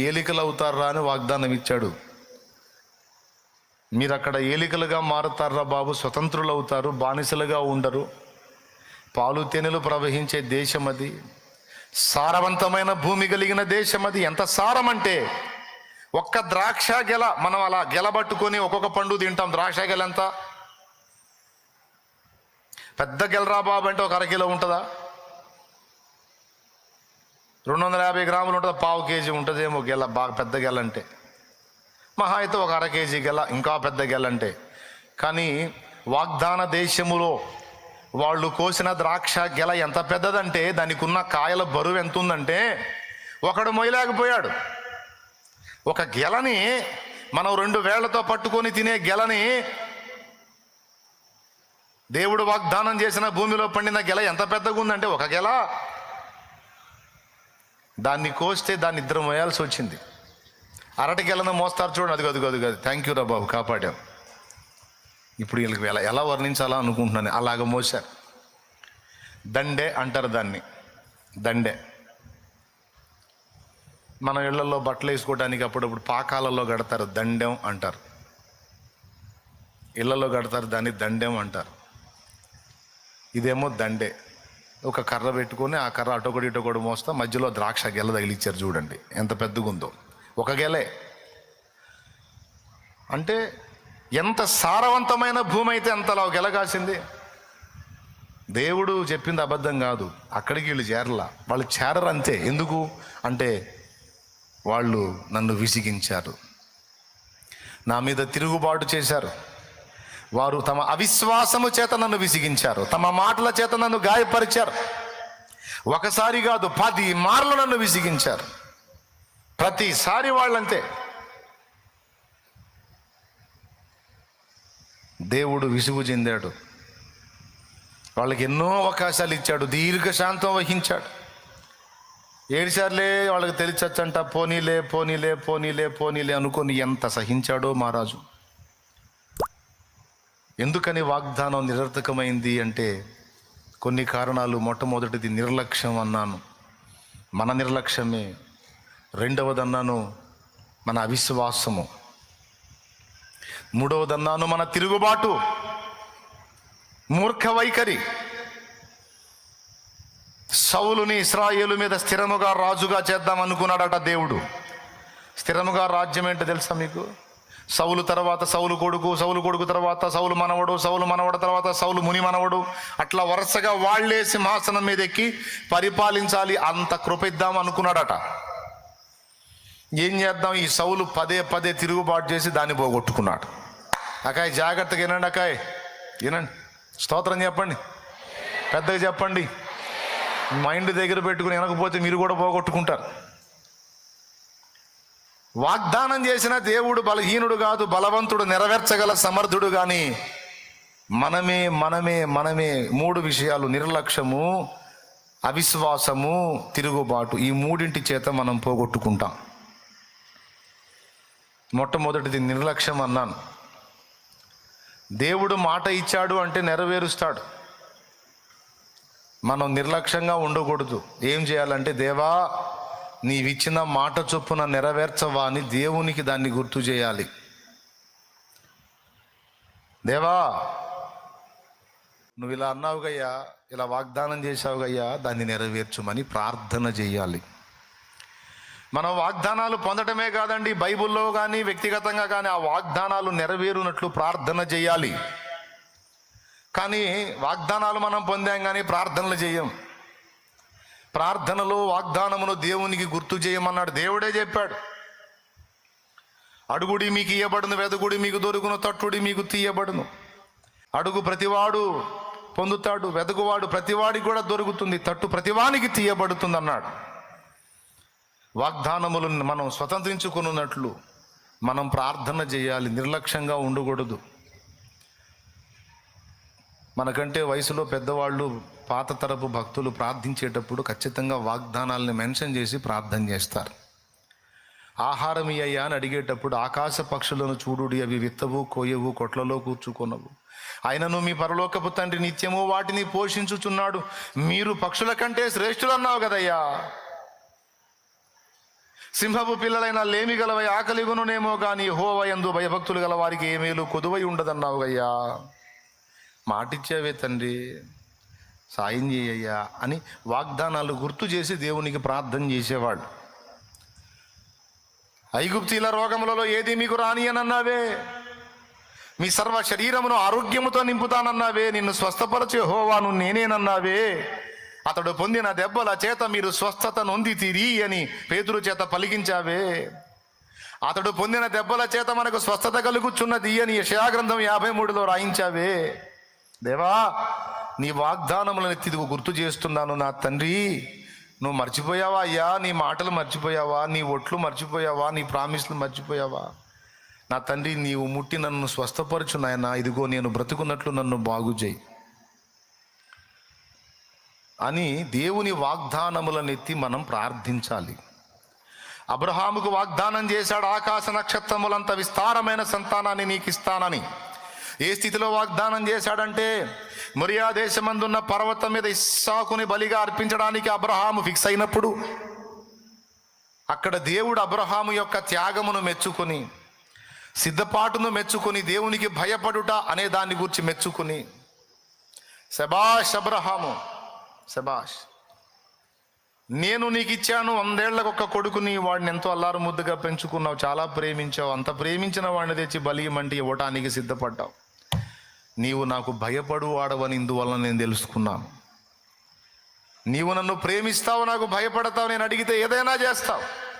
ఏలికలు అవుతారా అని వాగ్దానం ఇచ్చాడు మీరు అక్కడ ఏలికలుగా మారుతారా బాబు? స్వతంత్రులు అవుతారు బానిసలుగా ఉండరు. పాలు తేనెలు ప్రవహించే దేశం అది. సారవంతమైన భూమి కలిగిన దేశం అది. ఎంత సారం అంటే ఒక్క ద్రాక్ష గెల మనం అలా గెలబట్టుకొని ఒక్కొక్క పండు తింటాం. ద్రాక్ష గెల ఎంత? పెద్ద గెలరా బాబు అంటే ఒక అరకిలో ఉంటుందా? రెండు వందల యాభై గ్రాములు ఉంటుంది పావు కేజీ ఉంటుందేమో గెల బాగా పెద్ద గెల అంటే. మహా అయితే ఒక అర కేజీ గెల ఇంకా పెద్ద గెల అంటే. కానీ వాగ్దాన దేశములో వాళ్ళు కోసిన ద్రాక్ష గెల ఎంత పెద్దదంటే దానికి ఉన్న కాయల బరువు ఎంత ఉందంటే ఒకడు మొయలేకపోయాడు ఒక గెలని మనం రెండు వేళ్ళతో పట్టుకొని తినే గెలని దేవుడు వాగ్దానం చేసిన భూమిలో పండిన గెల ఎంత పెద్దగా ఉందంటే ఒక గెల. దాన్ని కోస్తే దాన్ని ఇద్దరు మోయాల్సి వచ్చింది. అరటికెళ్ళన మోస్తారు చూడండి. అది అది అది. థ్యాంక్ యూ రా బాబు కాపాడాం ఇప్పుడు వీళ్ళకి ఎలా ఎలా వర్ణించాలా అనుకుంటున్నాను. అలాగ మోసారు దండే అంటారు దాన్ని. దండే. మన ఇళ్ళలో బట్టలు వేసుకోవడానికి అప్పుడప్పుడు పాకాలలో కడతారు. దండెం అంటారు. ఇళ్ళలో కడతారు దాన్ని దండెం అంటారు. ఇదేమో దండే. ఒక కర్ర పెట్టుకొని ఆ కర్ర అటొకటి ఇటొకటి మోస్తా మధ్యలో ద్రాక్ష గెల తగిలిచ్చారు చూడండి. ఎంత పెద్దగా ఉందో ఒక గెలే. అంటే ఎంత సారవంతమైన భూమి అయితే అంతలా గెల కాసింది? దేవుడు చెప్పింది అబద్ధం కాదు. అక్కడికి వీళ్ళు చేరలా. వాళ్ళు చేరరు అంతే. ఎందుకు? అంటే వాళ్ళు నన్ను విసిగించారు. నా మీద తిరుగుబాటు చేశారు. వారు తమ అవిశ్వాసము చేత నన్ను విసిగించారు. తమ మాటల చేత నన్ను గాయపరిచారు. ఒకసారి కాదు పది మార్లు నన్ను విసిగించారు. ప్రతిసారి వాళ్ళంతే. దేవుడు విసుగు చెందాడు. వాళ్ళకి ఎన్నో అవకాశాలు ఇచ్చాడు దీర్ఘశాంతం వహించాడు. ఏడిసార్లే వాళ్ళకి తెలిసొచ్చంట పోనీలే పోనీలే పోనీలే పోనీలే అనుకొని ఎంత సహించాడో మహారాజు. ఎందుకని వాగ్దానం నిరర్థకమైంది అంటే కొన్ని కారణాలు మొట్టమొదటిది నిర్లక్ష్యం అన్నాను. మన నిర్లక్ష్యమే. రెండవదన్నాను మన అవిశ్వాసము. మూడవదన్నాను మన తిరుగుబాటు. మూర్ఖ వైఖరి. సౌలుని ఇస్రాయేలు మీద స్థిరముగా రాజుగా చేద్దాం అనుకున్నాడట దేవుడు. స్థిరముగా రాజ్యం ఏంటో తెలుసా మీకు? సౌలు తర్వాత సౌలు కొడుకు సౌలు కొడుకు తర్వాత సౌలు మనవడు సౌలు మనవడు తర్వాత సౌలు ముని మనవడు. అట్లా వరుసగా వాళ్ళే సింహాసనం మీద ఎక్కి పరిపాలించాలి అంత కృపిద్దాం అనుకున్నాడట. ఏం చేద్దాం? ఈ సౌలు పదే పదే తిరుగుబాటు చేసి దాన్ని పోగొట్టుకున్నాడు. అకాయ్ జాగ్రత్తగా వినండి అకాయ్ వినండి. స్తోత్రం చెప్పండి. పెద్దగా చెప్పండి. మైండ్ దగ్గర పెట్టుకుని వినకపోతే మీరు కూడా పోగొట్టుకుంటారు. వాగ్దానం చేసిన దేవుడు బలహీనుడు కాదు బలవంతుడు నెరవేర్చగల సమర్థుడు కానీ మనమే మనమే మనమే మూడు విషయాలు నిర్లక్ష్యము అవిశ్వాసము తిరుగుబాటు ఈ మూడింటి చేత మనం పోగొట్టుకుంటాం. మొట్టమొదటిది నిర్లక్ష్యం అన్నాను. దేవుడు మాట ఇచ్చాడు అంటే నెరవేరుస్తాడు. మనం నిర్లక్ష్యంగా ఉండకూడదు. ఏం చేయాలంటే దేవా నీవిచ్చిన మాట చొప్పున నెరవేర్చవా అని దేవునికి దాన్ని గుర్తు చేయాలి. దేవా నువ్వు ఇలా అన్నావు గయ్యా ఇలా వాగ్దానం చేశావు గయ్యా దాన్ని నెరవేర్చుమని ప్రార్థన చేయాలి. మనం వాగ్దానాలు పొందటమే కాదండి బైబిల్లో కానీ వ్యక్తిగతంగా కానీ ఆ వాగ్దానాలు నెరవేరునట్లు ప్రార్థన చేయాలి. కానీ వాగ్దానాలు మనం పొందాం కానీ ప్రార్థనలు చేయం. ప్రార్థనలో వాగ్దానమును దేవునికి గుర్తు చేయమన్నాడు. దేవుడే చెప్పాడు. అడుగుడి మీకు ఇయ్యబడును వెదగుడి మీకు దొరుకును తట్టుడి మీకు తీయబడును. అడుగు ప్రతివాడు పొందుతాడు వెదగువాడు ప్రతివాడికి కూడా దొరుకుతుంది తట్టు ప్రతివానికి తీయబడుతుంది అన్నాడు వాగ్దానములను మనం స్వతంత్రించుకున్నట్లు మనం ప్రార్థన చేయాలి నిర్లక్ష్యంగా ఉండకూడదు. మనకంటే వయసులో పెద్దవాళ్ళు పాత తరపు భక్తులు ప్రార్థించేటప్పుడు ఖచ్చితంగా వాగ్దానాలను మెన్షన్ చేసి ప్రార్థన చేస్తారు. ఆహారం అయ్యా అని అడిగేటప్పుడు ఆకాశ పక్షులను చూడుడి అవి విత్తవు కోయవు కొట్లలో కూర్చుకొనవు. ఆయనను మీ పరలోకపు తండ్రి నిత్యము వాటిని పోషించుచున్నాడు. మీరు పక్షుల కంటే శ్రేష్ఠులు అన్నావు కదయ్యా. సింహపు పిల్లలైన లేమి గలవై ఆకలిగునునేమో కానీ హోవయందు భయభక్తులు గల వారికి ఏమేలు కొదువై ఉండదన్నావు అయ్యా మాటిచ్చావే తండ్రి. సాయం చేయయ్యా అని వాగ్దానాలు గుర్తు చేసి దేవునికి ప్రార్థన చేసేవాడు. ఐగుప్తీల రోగములలో ఏది మీకు రాని అని అన్నావే? మీ సర్వ శరీరమును ఆరోగ్యముతో నింపుతానన్నావే? నిన్ను స్వస్థపరచే హోవాను నేనేనన్నావే? అతడు పొందిన దెబ్బల చేత మీరు స్వస్థత నొంది తీరి అని పేతురు చేత పలికించావే. అతడు పొందిన దెబ్బల చేత మనకు స్వస్థత కలుగుచున్నది అని యశయాగ్రంథం యాభై మూడులో రాయించావే. దేవా నీ వాగ్దానములను ఎత్తిదిగు గుర్తు చేస్తున్నాను నా తండ్రి. నువ్వు మర్చిపోయావా అయ్యా? నీ మాటలు మర్చిపోయావా? నీ ఒట్లు మర్చిపోయావా? నీ ప్రామిస్లు మర్చిపోయావా? నా తండ్రి నీవు ముట్టి నన్ను స్వస్థపరచు నాయన. ఇదిగో నేను బ్రతుకున్నట్లు నన్ను బాగు చేయి. అని దేవుని వాగ్దానములనెత్తి మనం ప్రార్థించాలి. అబ్రహాముకు వాగ్దానం చేశాడు ఆకాశ నక్షత్రములంత విస్తారమైన సంతానాన్ని నీకు ఇస్తానని ఏ స్థితిలో వాగ్దానం చేశాడంటే మొరియా దేశమందున్న పర్వతం మీద ఇస్సాకుని బలిగా అర్పించడానికి అబ్రహాము ఫిక్స్ అయినప్పుడు అక్కడ దేవుడు అబ్రహాము యొక్క త్యాగమును మెచ్చుకొని సిద్ధపాటును మెచ్చుకొని దేవునికి భయపడుట అనే దాన్ని గురించి మెచ్చుకుని శబాష్ అబ్రహాము శబాష్ నేను నీకు ఇచ్చాను వందేళ్ళకు ఒక కొడుకుని వాడిని ఎంతో అల్లారు ముద్దుగా పెంచుకున్నావు చాలా ప్రేమించావు అంత ప్రేమించిన వాడిని తెచ్చి బలియమంటే ఇవ్వటానికి సిద్ధపడ్డావు. నీవు నాకు భయపడు వాడవని ఇందువల్ల నేను తెలుసుకున్నాను. నీవు నన్ను ప్రేమిస్తావు నాకు భయపడతావు నేను అడిగితే ఏదైనా చేస్తావు.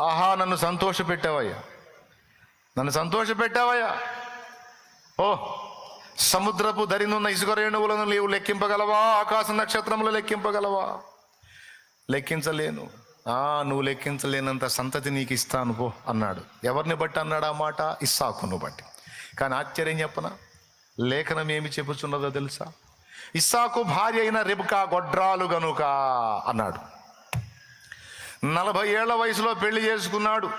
ఆహా నన్ను సంతోషపెట్టావయ్యా. నన్ను సంతోషపెట్టావయ్యా. ఓ సముద్రపు దరినున్న ఇసుక రేణువులను నీవు లెక్కింపగలవా? ఆకాశ నక్షత్రములు లెక్కింపగలవా? లెక్కించలేను. ఆ నువ్వు లెక్కించలేనంత సంతతి నీకు ఇస్తాను పో అన్నాడు. ఎవరిని బట్టి అన్నాడు ఆ మాట? ఇస్సాకును బట్టి. కానీ ఆశ్చర్యం చెప్పనా? లేఖనం ఏమి చెబుతున్నదో తెలుసా? ఇస్సాకు భార్య అయిన రిబ్కా గొడ్రాలు గనుక అన్నాడు. నలభై ఏళ్ళ వయసులో పెళ్ళి చేసుకున్నాడు.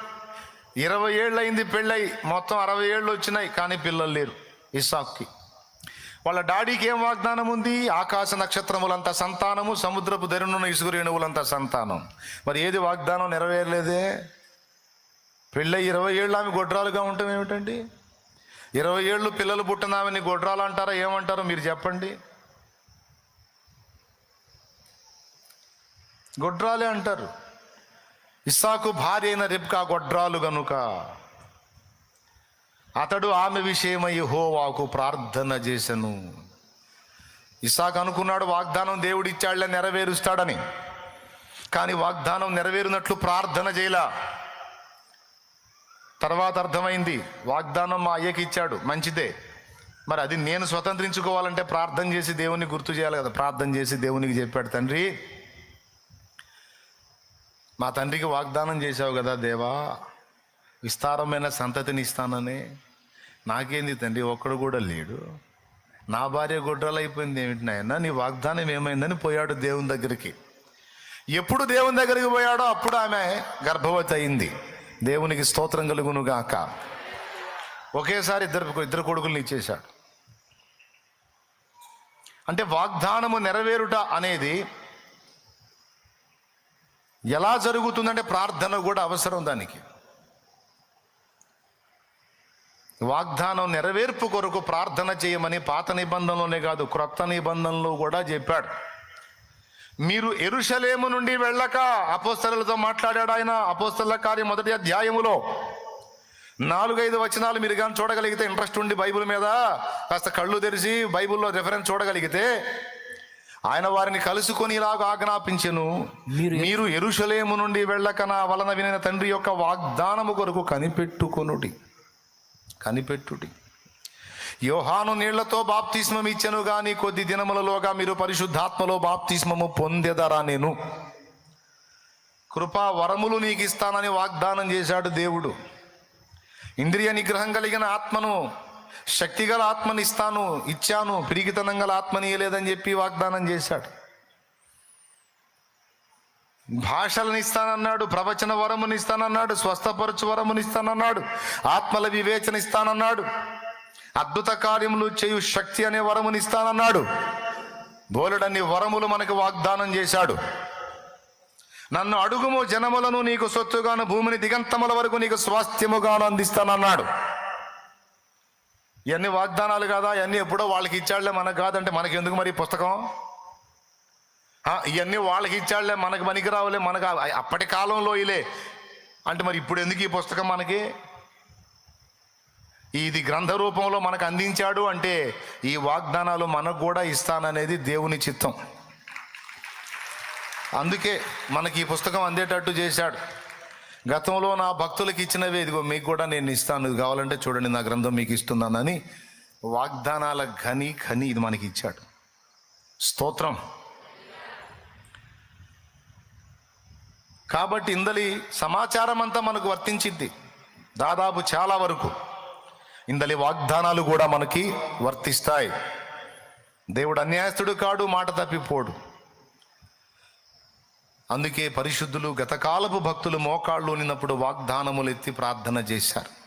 ఇరవై ఏళ్ళయింది పెళ్ళై మొత్తం అరవై ఏళ్ళు వచ్చినాయి కానీ పిల్లలు లేరు ఇస్సాక్కి. వాళ్ళ డాడీకి ఏం వాగ్దానం ఉంది? ఆకాశ నక్షత్రములంత సంతానము సముద్రపు ధరునున్న ఇసుక రేణువులంత సంతానం. మరి ఏది వాగ్దానం నెరవేరలేదే? పెళ్ళై ఇరవై ఏళ్ళు ఆమె గొడ్రాలుగా ఉండటం ఏమిటండి? ఇరవై ఏళ్ళు పిల్లలు పుట్టినామని గొడ్రాలు అంటారా ఏమంటారో? మీరు చెప్పండి. గొడ్రాలే అంటారు. ఇస్సాకు భార్య అయిన రెబ్కా గొడ్రాలు గనుక అతడు ఆమె విషయమై హోవాకు ప్రార్థన చేశను ఇస్సాకు అనుకున్నాడు వాగ్దానం దేవుడిచ్చాడులే నెరవేరుస్తాడని. కానీ వాగ్దానం నెరవేరినట్లు ప్రార్థన చేయలా. తర్వాత అర్థమైంది. వాగ్దానం మా అయ్యకి ఇచ్చాడు. మంచిదే. మరి అది నేను స్వతంత్రించుకోవాలంటే ప్రార్థన చేసి దేవుని గుర్తు చేయాలి కదా. ప్రార్థన చేసి దేవునికి చెప్పాడు తండ్రి మా తండ్రికి వాగ్దానం చేశావు కదా దేవా. విస్తారమైన సంతతిని ఇస్తానని. నాకేంది తండ్రి ఒక్కడు కూడా లేడు. నా భార్య గొడ్రాలు అయిపోయింది ఏమిటి నాయన? నీ వాగ్దానం ఏమైందని పోయాడు దేవుని దగ్గరికి. ఎప్పుడు దేవుని దగ్గరికి పోయాడో అప్పుడు ఆమె గర్భవతి అయింది. దేవునికి స్తోత్రం కలుగును గాక ఒకేసారి ఇద్దరు ఇద్దరు కొడుకుల్ని ఇచ్చేశాడు. అంటే వాగ్దానము నెరవేరుట అనేది ఎలా జరుగుతుందంటే ప్రార్థన కూడా అవసరం దానికి. వాగ్దానం నెరవేర్పు కొరకు ప్రార్థన చేయమని పాత నిబంధనలోనే కాదు క్రొత్త నిబంధనలో కూడా చెప్పాడు. మీరు ఎరుషలేము నుండి వెళ్ళక అపోస్తలతో మాట్లాడాడు ఆయన అపోస్తల కార్యం మొదటి అధ్యాయములో. నాలుగైదు వచనాలు మీరు కానీ చూడగలిగితే ఇంట్రెస్ట్ ఉండి బైబిల్ మీద కాస్త కళ్ళు తెరిచి బైబిల్లో రెఫరెన్స్ చూడగలిగితే ఆయన వారిని కలుసుకొని ఇలాగ ఆజ్ఞాపించెను మీరు మీరు ఎరుషలేము నుండి వెళ్ళక నా వలన వినిన తండ్రి యొక్క వాగ్దానము కొరకు కనిపెట్టుకొనుడి. కనిపెట్టుడి. యోహాను నీళ్ళతో బాప్తిస్మం ఇచ్చను గాని కొద్ది దినములలోగా మీరు పరిశుద్ధాత్మలో బాప్తిస్మము పొందెదరా నేను? కృపా వరములు నీకు ఇస్తానని వాగ్దానం చేశాడు దేవుడు. ఇంద్రియ నిగ్రహం కలిగిన ఆత్మను శక్తిగల ఆత్మని ఇస్తాను ఇచ్చాను పిరిగితనం గల ఆత్మని ఇయ్యలేదని చెప్పి వాగ్దానం చేశాడు. భాషలను ఇస్తానన్నాడు ప్రవచన వరమునిస్తానన్నాడు స్వస్థపరచు వరమునిస్తానన్నాడు ఆత్మల వివేచన ఇస్తానన్నాడు. అద్భుత కార్యములు చేయు శక్తి అనే వరముని ఇస్తానన్నాడు. బోలెడన్ని వరములు మనకు వాగ్దానం చేశాడు. నన్ను అడుగుము జనములను నీకు సొత్తుగాను భూమిని దిగంతముల వరకు నీకు స్వాస్థ్యముగాను అందిస్తానన్నాడు. ఇవన్నీ వాగ్దానాలు కాదా? ఇవన్నీ ఎప్పుడో వాళ్ళకి ఇచ్చాడులే మనకు కాదంటే మనకి ఎందుకు మరి ఈ పుస్తకం? ఇవన్నీ వాళ్ళకి ఇచ్చాడులే మనకు పనికి రావులే మనకు అప్పటి కాలంలో ఇలే. అంటే మరి ఇప్పుడు ఎందుకు ఈ పుస్తకం మనకి? ఇది గ్రంథ రూపంలో మనకు అందించాడు అంటే ఈ వాగ్దానాలు మనకు కూడా ఇస్తాననేది దేవుని చిత్తం. అందుకే మనకి ఈ పుస్తకం అందేటట్టు చేశాడు. గతంలో నా భక్తులకు ఇచ్చినవి ఇదిగో మీకు కూడా నేను ఇస్తాను ఇది కావాలంటే చూడండి నా గ్రంథం మీకు ఇస్తున్నానని వాగ్దానాల ఘని ఖని ఇది మనకి ఇచ్చాడు. స్తోత్రం. కాబట్టి ఇందలి సమాచారం అంతా మనకు వర్తించింది దాదాపు చాలా వరకు. ఇందలి వాగ్దానాలు కూడా మనకి వర్తిస్తాయి. దేవుడు అన్యాయస్తుడు కాడు మాట తప్పిపోడు. అందుకే పరిశుద్ధులు గతకాలపు భక్తులు మోకాళ్ళు నిన్నప్పుడు వాగ్దానములు ఎత్తి ప్రార్థన చేశారు.